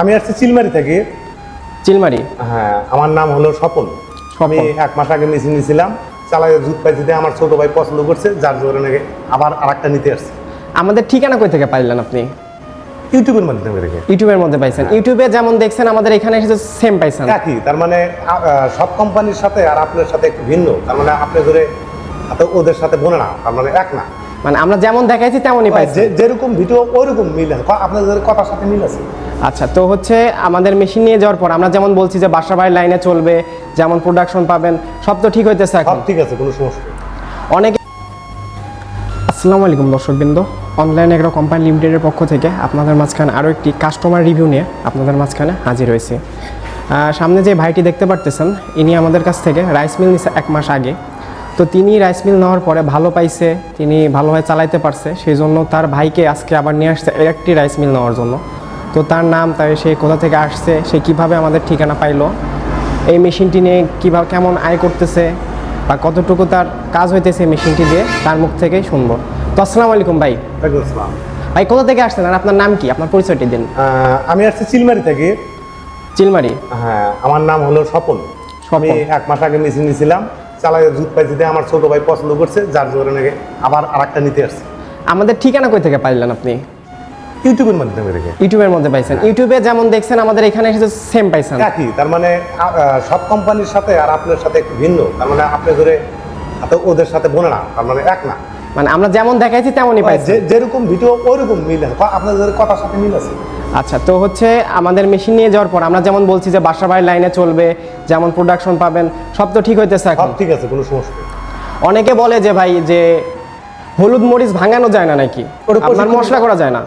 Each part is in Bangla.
আমি আসছি চিলমারি থেকে। চিলমারি? হ্যাঁ আমার নাম হলো স্বপন। আমি এক মাস আগে মেশিন নিয়েছিলাম চালাই জুত পাইছি আমার ছোট ভাই পছন্দ করছে যার জন্য আবার আর একটা নিতে আসছে। আমাদের ঠিকানা কই থেকে পাইলেন আপনি? ইউটিউবের মাধ্যমে ইউটিউবের মধ্যে পাইছেন। ইউটিউবে যেমন দেখছেন আমাদের এখানে এসে সেম পাইছেন। একই তার মানে সব কোম্পানির সাথে আর আপনার সাথে একটু ভিন্ন। তার মানে আপনি ধরে ওদের সাথে বোনে না তার মানে এক না। মানে আমরা যেমন দেখাইছি তেমনই পাইছি। যে- যেরকম ভিডিও ওইরকম মিল আছে। আপনাদের কথার সাথে মিল আছে? আচ্ছা তো হচ্ছে আমাদের মেশিন নিয়ে যাওয়ার পর আমরা যেমন বলছি যে বাসা বাড়ির লাইনে চলবে যেমন প্রোডাকশন পাবেন সব তো ঠিক হইতেছে এখন। ঠিক আছে কোনো সমস্যা অনেকে আসসালামু আলাইকুম দর্শকবৃন্দ। অনলাইন এগ্রো কোম্পানি লিমিটেডের পক্ষ থেকে আপনাদের মাঝখানে আরও একটি কাস্টমার রিভিউ নিয়ে আপনাদের মাঝখানে হাজির হয়েছে। সামনে যে ভাইটি দেখতে পারতেছেন ইনি আমাদের কাছ থেকে রাইস মিল নিছে এক মাস আগে। তো তিনি রাইস মিল নেওয়ার পরে ভালো পাইছে তিনি ভালোভাবে চালাইতে পারছে সেই জন্য তার ভাইকে আজকে আবার নিয়ে আসছে একটি রাইস মিল নেওয়ার জন্য। তো তার নাম তাই সে কোথা থেকে আসছে সে কীভাবে আমাদের ঠিকানা পাইলো এই মেশিনটি নিয়ে কীভাবে কেমন আয় করতেছে বা কতটুকু তার কাজ হইতেছে মেশিনটি দিয়ে তার মুখ থেকেই শুনব। তো আসসালামু আলাইকুম ভাই। ভাই কোথা থেকে আসছেন আর আপনার নাম কি? আপনার পরিচয়টি দিন। আমি আসছি চিলমারি থেকে। চিলমারি? হ্যাঁ আমার নাম হলো স্বপন। আমি এক মাস আগে মেশিন নিয়েছিলাম। চালাই জুত পাইছি দিয়ে আমার ছোট ভাই পছন্দ করছে যার জন্য আবার আর একটা নিতে আসছে। আমাদের ঠিকানা কই থেকে পাইলেন আপনি? ইউটিউবের মাধ্যমে ইউটিউবের মধ্যে পাইছেন। ইউটিউবে যেমন দেখছেন আমাদের এখানে এসে সেম পাইছেন। একই তার মানে সব কোম্পানির সাথে আর আপনার সাথে একটু ভিন্ন। তার মানে আপনি ধরে ওদের সাথে বোনে না তার মানে এক না। মানে আমরা যেমন দেখাইছি তেমনই পাইছি যেরকম ভিডিও ওইরকম মিল আছে। আপনাদের কথার সাথে মিল আছে? আচ্ছা তো হচ্ছে আমাদের মেশিন নিয়ে যাওয়ার পর আমরা যেমন বলছি যে বাসা বাড়ির লাইনে চলবে যেমন প্রোডাকশন পাবেন সব তো ঠিক হইতেছে সব এখন ঠিক আছে কোনো সমস্যা নেই। অনেকে বলে যে ভাই যে হলুদ মরিচ ভাঙানো যায় না নাকি? ওটা আপনার প্রশিক্ষণ- মশলা করা যায় না।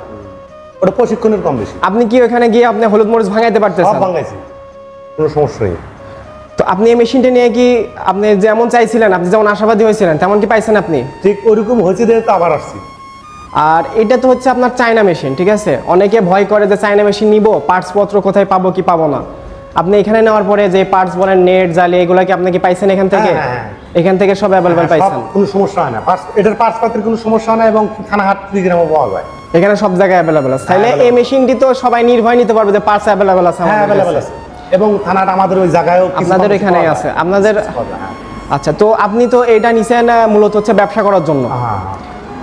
ওটা প্রশিক্ষণের কম বেশি। আপনি কি ওখানে গিয়ে আপনি হলুদ মরিচ ভাঙাইতে সব পারতেছেন বাংলাইছি কোনো সমস্যা নেই। তো আপনি এই মেশিনটা নিয়ে কি আপনি যেমন চাইছিলেন আপনি যেমন আশাবাদী হয়েছিলেন তেমন কি পাইছেন আপনি? ঠিক ওইরকম হয়েছে দেখে তো আবার আসছি। আর এটা তো হচ্ছে আপনার চায়না মেশিন ঠিক আছে? অনেকে ভয় করে যে চায়না মেশিন নিব পার্টস পত্র কোথায় পাবো কি পাবো না। আপনি এখানে নেওয়ার পরে যে পার্টস বলেন নেট জালি এগুলা কি আপনি কি পাইছেন এখান থেকে? হ্যাঁ, হ্যাঁ, এখান থেকে সব অ্যাভেলেবল পাইছেন। কোনো সমস্যা হয় না। এটার পার্স পাতির কোনো সমস্যা হয় না এবং থানাহাট কুড়িগ্রামও পাওয়া যায়। এখানে সব জায়গায় অ্যাভেলেবল আছে। তাহলে এই মেশিনটি তো সবাই নির্ভয় নিতে পারবে যে পার্টস অ্যাভেলেবল আছে হ্যাঁ আমাদের অ্যাভেলেবেল। আছে। এবং থানাটা আমাদের ওই জায়গায়ও আপনাদের এখানেই আছে। আপনাদের হ্যাঁ। আচ্ছা তো আপনি তো এটা নিছেন মূলত হচ্ছে ব্যবসা করার জন্য। হ্যাঁ,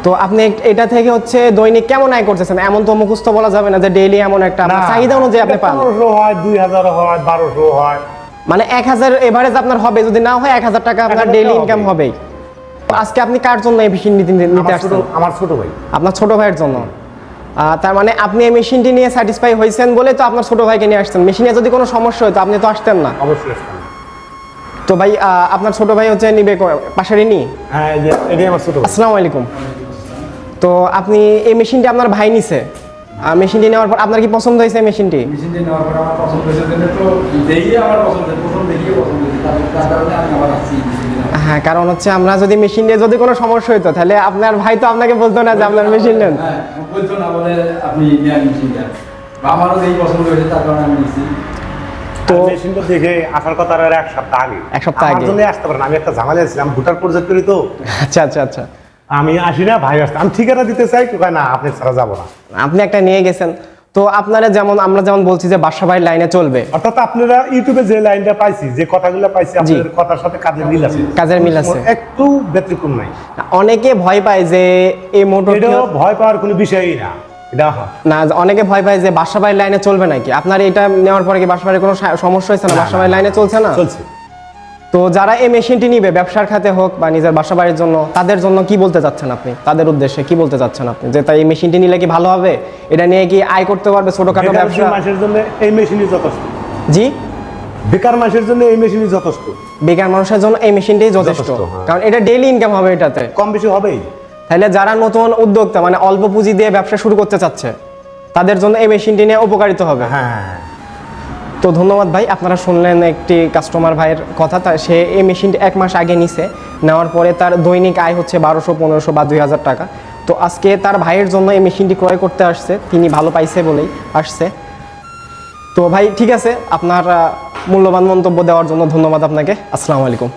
তো আপনি এটা থেকে হচ্ছে দৈনিক কেমন আয় করতেছেন? এমন তো মুখস্থ বলা যাবে না যে ডেইলি এমন একটা চাহিদা অনুযায়ী আপনি পান। 1500 হয় দুই হাজার হয় বারোশো হয়। মানে এক হাজার এভারেজ আপনার হবে যদি না হয় এক হাজার টাকা আপনার ডেইলি ইনকাম হবে। হবেই। আজকে আপনি কার জন্য এই মেশিন নিতে নিতে আমার ছোট আসছেন? আমার ছোট ভাই। আপনার ছোট ভাইয়ের জন্য। তার মানে আপনি এই মেশিনটি নিয়ে স্যাটিসফাই হয়েছেন বলে তো আপনার ছোট ভাইকে নিয়ে আসছেন। মেশিনে যদি কোনো সমস্যা হতো আপনি তো আসতেন না। অবশ্যই। তো ভাই আপনার ছোট ভাই হচ্ছে নিবে পাশেরই হ্যাঁ এটাই আমার ছোট ভাই। আসসালামু আলাইকুম। তো আপনি এই মেশিনটি আপনার ভাই নিছে। মেশিনটি নেওয়ার পর আপনার কি পছন্দ হয়েছে এই মেশিনটি? মেশিনটি নেওয়ার পর আমার পছন্দ হয়েছে তো দেখিয়ে আমার পছন্দ প্রথম দেখিয়ে পছন্দ তার- কারণে আমি আবার আসছি হ্যাঁ কারণ হচ্ছে আমরা যদি মেশিন নিয়ে যদি কোনো সমস্যা হইতো তাহলে আপনার ভাই তো আপনাকে বলতো না যে আপনার মেশিন নেন। হ্যাঁ বলছো না বলে আপনি নেন মেশিনটা। বা আমারও দেখি পছন্দ হয়েছে তার কারণে আমি নিচ্ছি তো মেশিনটা দেখে আসার কথা আর এক সপ্তাহ আগে। এক সপ্তাহ আমার আগে। জন্য আসতে পারেন আমি একটা ঝামেলা ছিলাম ভোটার প্রজেক্ট করি তো। আচ্ছা আচ্ছা আচ্ছা। আমি আসি না ভাই আসতে আমি ঠিকানা দিতে চাই কয় না আপনি ছাড়া যাব না। আপনি একটা নিয়ে গেছেন। তো আপনারা যেমন আমরা যেমন বলছি যে বাসা বাড়ির লাইনে চলবে। অর্থাৎ আপনারা ইউটিউবে যে লাইনটা পাইছি যে কথাগুলো পাইছি আপনাদের কথার সাথে কাজের মিল আছে। কাজের মিল আছে। একটু ব্যতিক্রম নাই। অনেকে ভয় পায় যে এই মোটর এটা ভয় পাওয়ার কোনো বিষয়ই না। এটা। না অনেকে ভয় পায় যে বাসা লাইনে চলবে নাকি? আপনার এটা নেওয়ার পরে কি বাসা কোনো সমস্যা হয়েছে না? বাসা লাইনে চলছে না? চলছে। তো যারা এই মেশিনটি নিবে ব্যবসার খাতে হোক বা নিজের বাসা বাড়ির জন্য তাদের জন্য কি বলতে চাচ্ছেন আপনি? তাদের উদ্দেশ্যে কি বলতে চাচ্ছেন আপনি? যে তাই এই মেশিনটি নিলে কি ভালো হবে? এটা নিয়ে কি আয় করতে পারবে ছোটখাটো ব্যবসা? মাসের জন্য এই মেশিনই যথেষ্ট। জি? বেকার মাসের জন্য এই মেশিনই যথেষ্ট। বেকার মানুষের জন্য এই মেশিনটাই যথেষ্ট। যথেষ্ট, হ্যাঁ। কারণ এটা ডেইলি ইনকাম হবে এটাতে। কম বেশি হবেই। তাহলে যারা নতুন উদ্যোক্তা মানে অল্প পুঁজি দিয়ে ব্যবসা শুরু করতে চাচ্ছে তাদের জন্য এই মেশিনটি নিয়ে উপকারিত হবে। হ্যাঁ হ্যাঁ, হ্যাঁ। তো ধন্যবাদ ভাই, আপনারা শুনলেন একটি কাস্টমার ভাইয়ের কথা। তা সে এই মেশিনটি এক মাস আগে নিছে, নেওয়ার পরে তার দৈনিক আয় হচ্ছে বারোশো, পনেরোশো বা দুই হাজার টাকা। তো আজকে তার ভাইয়ের জন্য এই মেশিনটি ক্রয় করতে আসছে, তিনি ভালো পাইছে বলেই আসছে। তো ভাই, ঠিক আছে, আপনার মূল্যবান মন্তব্য দেওয়ার জন্য ধন্যবাদ আপনাকে। আসসালামু আলাইকুম।